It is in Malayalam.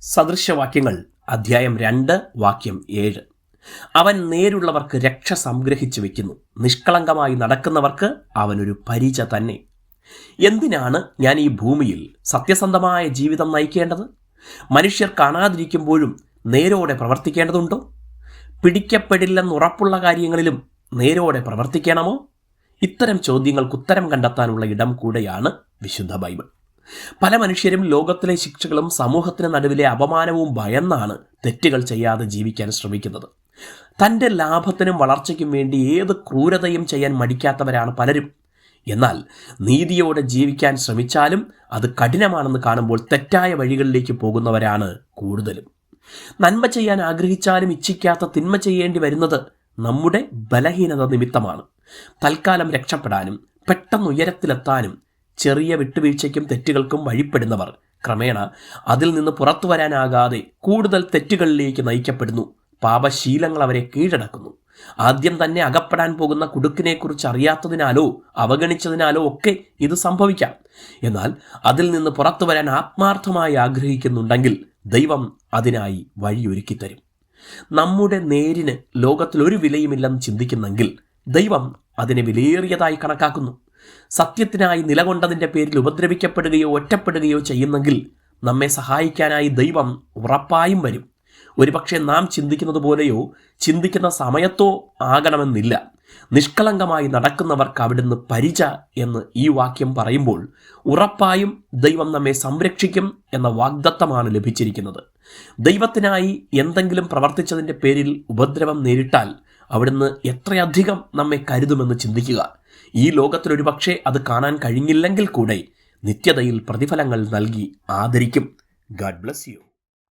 സദൃശവാക്യങ്ങൾ അധ്യായം രണ്ട് വാക്യം ഏഴ്. അവൻ നേരുള്ളവർക്ക് രക്ഷ സംഗ്രഹിച്ചു വെക്കുന്നു. നിഷ്കളങ്കമായി നടക്കുന്നവർക്ക് അവനൊരു പരിച തന്നെ. എന്തിനാണ് ഞാൻ ഈ ഭൂമിയിൽ സത്യസന്ധമായ ജീവിതം നയിക്കേണ്ടത്? മനുഷ്യർ കാണാതിരിക്കുമ്പോഴും നേരോടെ പ്രവർത്തിക്കേണ്ടതുണ്ടോ? പിടിക്കപ്പെടില്ലെന്നുറപ്പുള്ള കാര്യങ്ങളിലും നേരോടെ പ്രവർത്തിക്കണമോ? ഇത്തരം ചോദ്യങ്ങൾക്ക് ഉത്തരം കണ്ടെത്താനുള്ള ഇടം കൂടെയാണ് വിശുദ്ധ ബൈബിൾ. പല മനുഷ്യരും ലോകത്തിലെ ശിക്ഷകളും സമൂഹത്തിന് നടുവിലെ അപമാനവും ഭയന്നാണ് തെറ്റുകൾ ചെയ്യാതെ ജീവിക്കാൻ ശ്രമിക്കുന്നത്. തന്റെ ലാഭത്തിനും വളർച്ചയ്ക്കും വേണ്ടി ഏത് ക്രൂരതയും ചെയ്യാൻ മടിക്കാത്തവരാണ് പലരും. എന്നാൽ നീതിയോടെ ജീവിക്കാൻ ശ്രമിച്ചാലും അത് കഠിനമാണെന്ന് കാണുമ്പോൾ തെറ്റായ വഴികളിലേക്ക് പോകുന്നവരാണ് കൂടുതലും. നന്മ ചെയ്യാൻ ആഗ്രഹിച്ചാലും ഇച്ഛിക്കാത്ത തിന്മ ചെയ്യേണ്ടി വരുന്നത് നമ്മുടെ ബലഹീനത നിമിത്തമാണ്. തൽക്കാലം രക്ഷപ്പെടാനും പെട്ടെന്ന് ഉയരത്തിലെത്താനും ചെറിയ വിട്ടുവീഴ്ചയ്ക്കും തെറ്റുകൾക്കും വഴിപ്പെടുന്നവർ. ക്രമേണ അതിൽ നിന്ന് പുറത്തു വരാനാകാതെ കൂടുതൽ തെറ്റുകളിലേക്ക് നയിക്കപ്പെടുന്നു. പാപശീലങ്ങൾ അവരെ കീഴടക്കുന്നു. ആദ്യം തന്നെ അകപ്പെടാൻ പോകുന്ന കുടുക്കിനെക്കുറിച്ച് അറിയാത്തതിനാലോ അവഗണിച്ചതിനാലോ ഒക്കെ ഇത് സംഭവിക്കാം. എന്നാൽ അതിൽ നിന്ന് പുറത്തു വരാൻ ആത്മാർത്ഥമായി ആഗ്രഹിക്കുന്നുണ്ടെങ്കിൽ ദൈവം അതിനായി വഴിയൊരുക്കി തരും. നമ്മുടെ നേരിന് ലോകത്തിൽ ഒരു വിലയുമില്ലെന്ന് ചിന്തിക്കുന്നെങ്കിൽ ദൈവം അതിനെ വിലയേറിയതായി കണക്കാക്കുന്നു. സത്യത്തിനായി നിലകൊണ്ടതിന്റെ പേരിൽ ഉപദ്രവിക്കപ്പെടുകയോ ഒറ്റപ്പെടുകയോ ചെയ്യുന്നെങ്കിൽ നമ്മെ സഹായിക്കാനായി ദൈവം ഉറപ്പായും വരും. ഒരുപക്ഷെ നാം ചിന്തിക്കുന്നത് പോലെയോ ചിന്തിക്കുന്ന സമയത്തോ ആകണമെന്നില്ല. നിഷ്കളങ്കമായി നടക്കുന്നവർക്ക് അവിടുന്ന് പരിച എന്ന് ഈ വാക്യം പറയുമ്പോൾ ഉറപ്പായും ദൈവം നമ്മെ സംരക്ഷിക്കും എന്ന വാഗ്ദത്തമാണ് ലഭിച്ചിരിക്കുന്നത്. ദൈവത്തിനായി എന്തെങ്കിലും പ്രവർത്തിച്ചതിന്റെ പേരിൽ ഉപദ്രവം നേരിട്ടാൽ അവിടുന്ന് എത്രയധികം നമ്മെ കരുതുമെന്ന് ചിന്തിക്കുക. ഈ ലോകത്തിൽ പക്ഷേ അത് കാണാൻ കഴിഞ്ഞില്ലെങ്കിൽ കൂടെ നിത്യതയിൽ പ്രതിഫലങ്ങൾ നൽകി ആദരിക്കും. God bless you